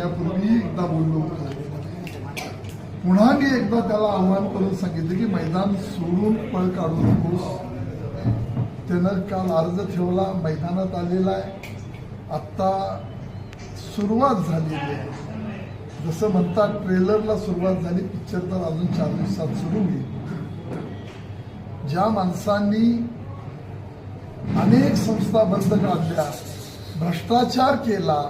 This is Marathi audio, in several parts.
त्यापूर्वी एकदा बोललो होतो. पुन्हा मी एकदा त्याला आव्हान करून सांगितलं की मैदान सोडून पळ काढू नकोस त्यानं काल अर्ज ठेवला मैदानात आलेला आहे. आत्ता सुरुवात झालेली आहे. जसं म्हणतात ट्रेलरला सुरुवात झाली पिक्चर तर अजून चार दिवसात सुरू होईल. ज्या माणसांनी अनेक संस्था बंद काढल्या भ्रष्टाचार केला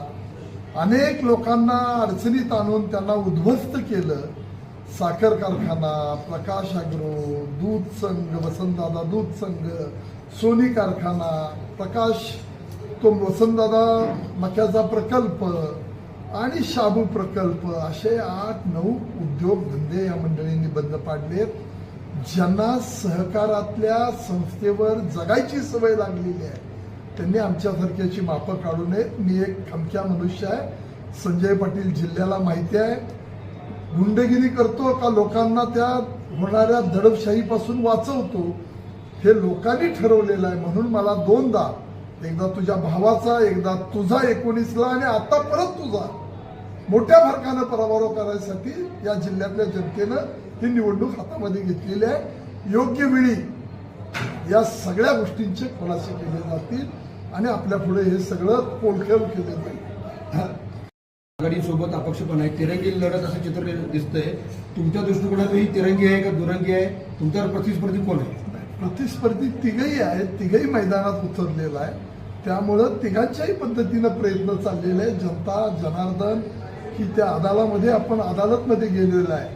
अनेक लोकांना अडचणीत आणून त्यांना उद्ध्वस्त केलं. साखर कारखाना प्रकाश अग्रो दूध संघ वसंतदादा दूध संघ सोनी कारखाना प्रकाश तो वसंतदादा मक्याचा प्रकल्प आणि शाबू प्रकल्प असे आठ नऊ उद्योग धंदे या मंडळींनी बंद पाडलेत. ज्यांना सहकारातल्या संस्थेवर जगायची सवय लागलेली आहे. त्यांनी आमच्यासारख्याची मापं काढू नयेत मी एक खमक्या मनुष्य आहे. संजय पाटील जिल्ह्याला माहिती आहे. गुंडगिरी करतो का लोकांना त्या होणाऱ्या दडपशाहीपासून वाचवतो हे लोकांनी ठरवलेलं आहे. म्हणून मला दोनदा एकदा तुझ्या भावाचा एकदा तुझा एकोणीसला आणि आता परत तुझा मोठ्या फरकानं पराभव करायसाठी या जिल्ह्यातल्या जनतेनं ही निवडणूक हातामध्ये घेतलेली आहे. योग्य वेळी या सगळ्या गोष्टींचे खुलासे केले जातील. आणि आपल्या पुढे हे सगळं पोलखेल केले जाईल. आघाडीसोबत अपक्ष पण आहे. तिरंगी लढत असं चित्र दिसतंय. तुमच्या दृष्टिकोनातून ही तिरंगी आहे का दुरंगी आहे? तुमच्यावर प्रतिस्पर्धी कोण आहे? प्रतिस्पर्धी तिघही आहेत. तिघही मैदानात उतरलेला आहे. त्यामुळं तिघांच्याही पद्धतीनं प्रयत्न चाललेले आहे जनता जनार्दन की त्या अदालामध्ये आपण अदालतमध्ये गेलेलो आहे.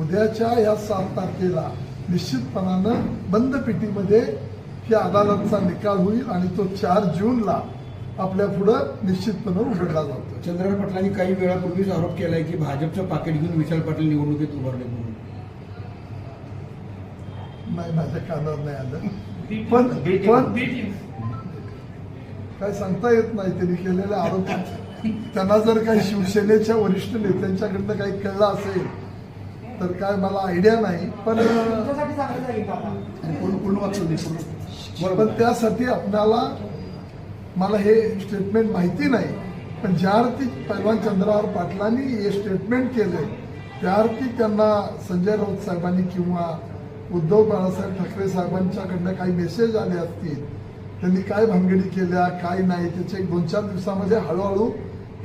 उद्याच्या या सात तारखेला निश्चितपणानं बंद पेटीमध्ये ही अदालतचा निकाल होईल आणि तो चार जूनला आपल्या पुढं निश्चितपणे उघडला जातो. चंद्रकांत पाटलांनी काही वेळापूर्वीच आरोप केलाय की भाजपचं पाकिट घेऊन विशाल पाटील निवडणुकीत उभारले म्हणून. नाही माझ्या कानावर नाही आलं. पण पण काय सांगता येत नाही त्यांनी केलेले आरोप त्यांना जर काही शिवसेनेच्या वरिष्ठ नेत्यांच्याकडनं काही कळलं असेल तर काय मला आयडिया नाही पण वाचून दे, पूर्ण. पण त्यासाठी आपल्याला मला हे स्टेटमेंट माहिती नाही पण ज्या अर्थी पैलवान चंद्रावर पाटलांनी हे स्टेटमेंट केले त्या अर्थी त्यांना संजय राऊत साहेबांनी किंवा उद्धव बाळासाहेब ठाकरे साहेबांच्याकडनं काही मेसेज आले असतील त्यांनी काय भानगडी केल्या काय नाही त्याचे एक दोन चार दिवसामध्ये हळूहळू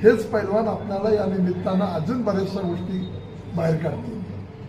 हेच पैलवान आपल्याला या निमित्तानं अजून बऱ्याचशा गोष्टी बाहेर काढतील